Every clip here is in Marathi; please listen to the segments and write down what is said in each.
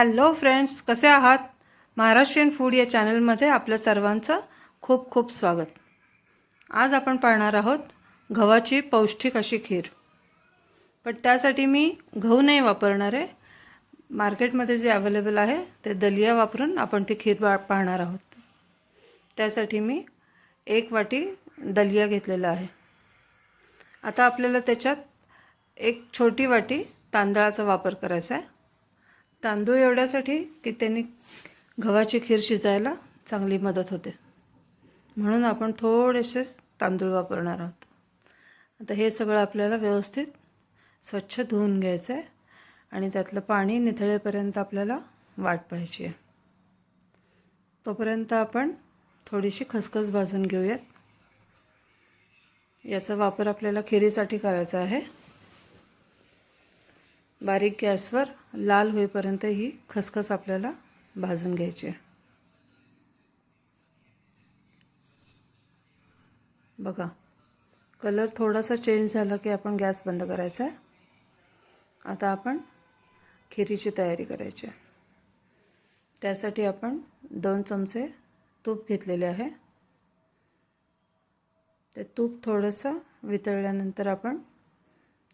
हॅलो फ्रेंड्स कसे आहात? महाराष्ट्रीयन फूड या चॅनलमध्ये आपल्या सर्वांचं खूप खूप स्वागत. आज आपण पाहणार आहोत गव्हाची पौष्टिक अशी खीर. पण त्यासाठी मी गहू नाही वापरणार आहे. मार्केटमध्ये जे अवेलेबल आहे ते दलिया वापरून आपण ती खीर बा पाहणार आहोत. त्यासाठी मी एक वाटी दलिया घेतलेला आहे. आता आपल्याला त्याच्यात एक छोटी वाटी तांदळाचा वापर करायचा आहे. तांदूळ एवढ्यासाठी की त्यांनी गव्हाची खीर शिजायला चांगली मदत होते. म्हणून आपण थोडेसे तांदूळ वापरणार आहोत. आता हे सगळं आपल्याला व्यवस्थित स्वच्छ धुवून घ्यायचं आहे आणि त्यातलं पाणी निथळेपर्यंत आपल्याला वाट पाहिजे. आहे तोपर्यंत आपण थोडीशी खसखस भाजून घेऊयात. याचा वापर आपल्याला खिरीसाठी करायचा आहे. बारीक गॅसवर लाल होईपर्यंत ही खसखस आपल्याला भाजून घ्यायची आहे. बघा कलर थोडासा चेंज झाला की आपण गॅस बंद करायचा आहे. आता आपण खिरीची तयारी करायची आहे. त्यासाठी आपण दोन चमचे तूप घेतलेले आहे. ते तूप थोडंसं वितळल्यानंतर आपण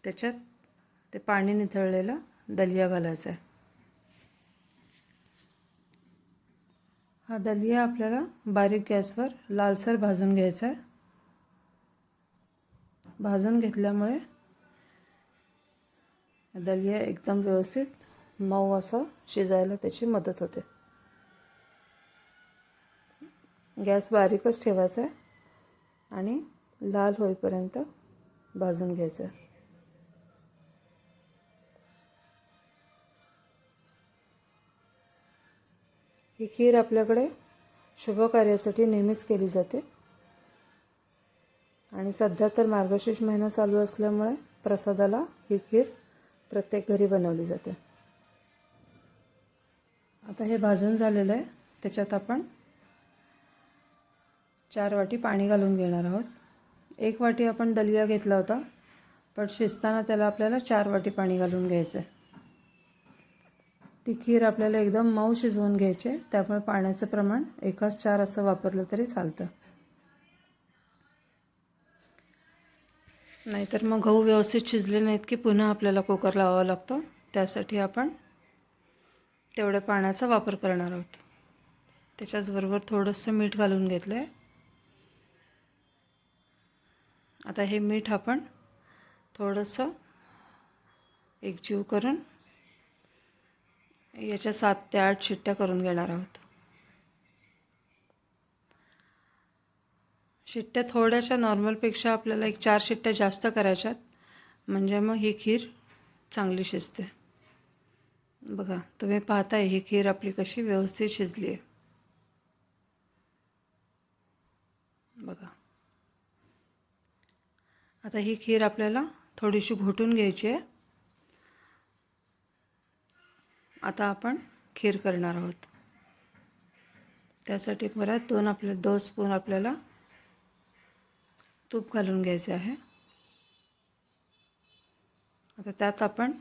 त्याच्यात ते पाणी निथळलेलं दलिया घालायचं आहे हा दलिया आपल्याला बारीक गॅसवर लालसर भाजून घ्यायचा आहे भाजून घेतल्यामुळे दलिया एकदम व्यवस्थित मऊ असं शिजायला त्याची मदत होते. गॅस बारीकच ठेवायचा आहे आणि लाल होईपर्यंत भाजून घ्यायचं आहे ही खीर आपल्याकडे शुभ कार्यासाठी नेहमीच केली जाते. आणि सध्या तर मार्गशीर्ष महिना चालू असल्यामुळे प्रसादाला ही खीर प्रत्येक घरी बनवली जाते. आता हे भाजून झालेलं आहे. त्याच्यात आपण चार वाटी पाणी घालून घेणार आहोत. एक वाटी आपण दलिया घेतला होता पण शिजताना त्याला आपल्याला चार वाटी पाणी घालून घ्यायचं आहे ती खीर आपल्याला एकदम मऊ शिजवून घ्यायची आहे. त्यामुळे पाण्याचं प्रमाण एकाच चार असं वापरलं तरी चालतं. नाहीतर मग गहू व्यवस्थित शिजले नाहीत की पुन्हा आपल्याला कुकर लावावा लागतो. त्यासाठी आपण तेवढ्या पाण्याचा वापर करणार आहोत. त्याच्याचबरोबर थोडंसं मीठ घालून घेतलं आहे आता हे मीठ आपण थोडंसं एकजीव करून याच्या सात ते आठ शिट्ट्या करून घेणार आहोत. शिट्ट्या थोड्याशा नॉर्मलपेक्षा आपल्याला एक चार शिट्ट्या जास्त करायच्यात. म्हणजे मग ही खीर चांगली शिजते. बघा तुम्ही पाहताय ही खीर आपली कशी व्यवस्थित शिजली आहे बघा. आता ही खीर आपल्याला थोडीशी घोटून घ्यायची आहे आता आपण खीर करणार आहोत. त्यासाठी परत दोन आपले दोन स्पून आपल्याला तूप घालून घ्यायचे आहे. आता त्यात आपण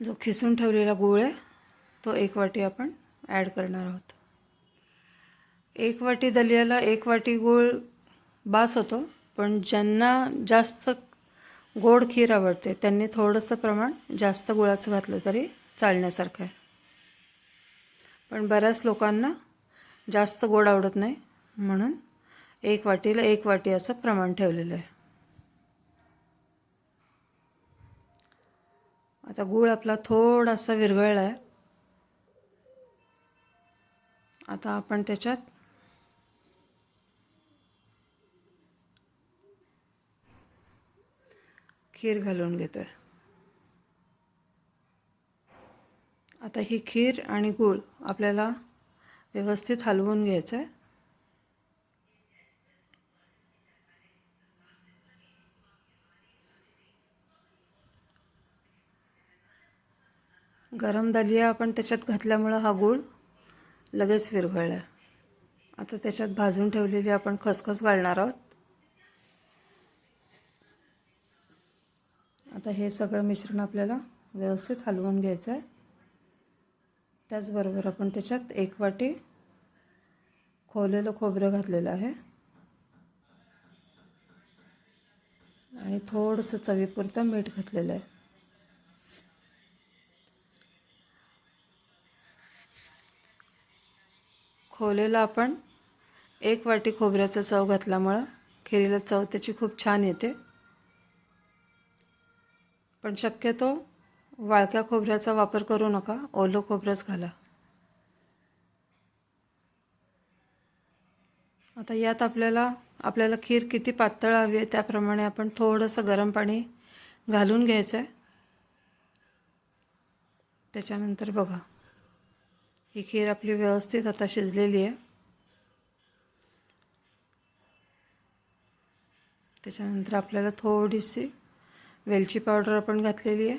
जो खिसून ठेवलेला गूळ आहे तो एक वाटी आपण ॲड करणार आहोत. एक वाटी दलियाला एक वाटी गूळ बास होतो पण ज्यांना जास्त गोड खीर आवडते. त्यांनी थोडंसं प्रमाण जास्त गुळाचं घातलं तरी चालण्यासारखं आहे. पण बऱ्याच लोकांना जास्त गोड आवडत नाही म्हणून एक वाटीला एक वाटी असं प्रमाण ठेवलेलं आहे. आता गूळ आपला थोडासा विरघळला आहे आता आपण त्याच्यात खीर घालून घेतो आहे आता ही खीर आणि गूळ आपल्याला व्यवस्थित हलवून घ्यायचं आहे गरम दलिया आपण त्याच्यात घातल्यामुळं हा गूळ लगेच विरघळला आता त्याच्यात भाजून ठेवलेली आपण खसखस घालणार आहोत. आता हे सगळं मिश्रण आपल्याला व्यवस्थित हलवून घ्यायचं आहे त्याचबरोबर आपण त्याच्यात एक वाटी खोवलेलं खोबरं घातलेलं आहे. आणि थोडंसं चवीपुरतं मीठ घातलेलं आहे. खोवलेलं आपण एक वाटी खोबऱ्याचा चव घातल्यामुळं खिरीला चव त्याची खूप छान येते. पण शक्यतो वाळक्या खोबऱ्याचा वापर करू नका ओलं खोबरंच घाला. आता यात आपल्याला आपल्याला खीर किती पातळ हवी आहे त्याप्रमाणे आपण थोडंसं गरम पाणी घालून घ्यायचं आहे त्याच्यानंतर बघा ही खीर आपली व्यवस्थित आता शिजलेली आहे. त्याच्यानंतर आपल्याला थोडीशी वेलची पावडर आपण घातलेली आहे.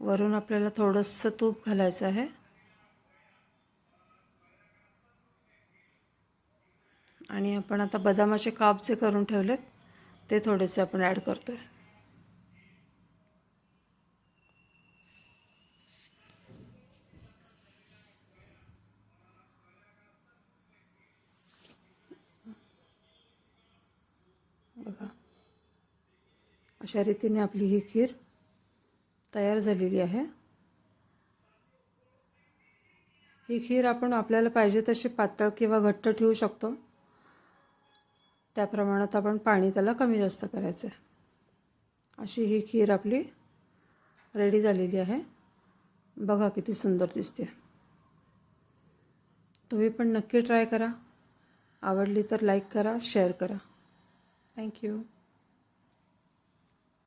वरून आपल्याला थोडंसं तूप घालायचं आहे. आणि आपण आता बदामाचे काप जे करून ठेवलेत ते थोडेसे आपण ॲड करतो आहे बघा अशा रीतीने आपली ही खीर तयार झालेली आहे. ही खीर आपण आपल्याला पाहिजे तशी पातळ किंवा घट्ट ठेवू शकतो. त्या प्रमाणात आपण पाणी त्याला कमी जास्त करायचं आहे अशी ही खीर आपली रेडी झालेली आहे. बघा किती सुंदर दिसते. तुम्ही पण नक्की ट्राय करा. आवडली तर लाईक करा शेअर करा. थँक्यू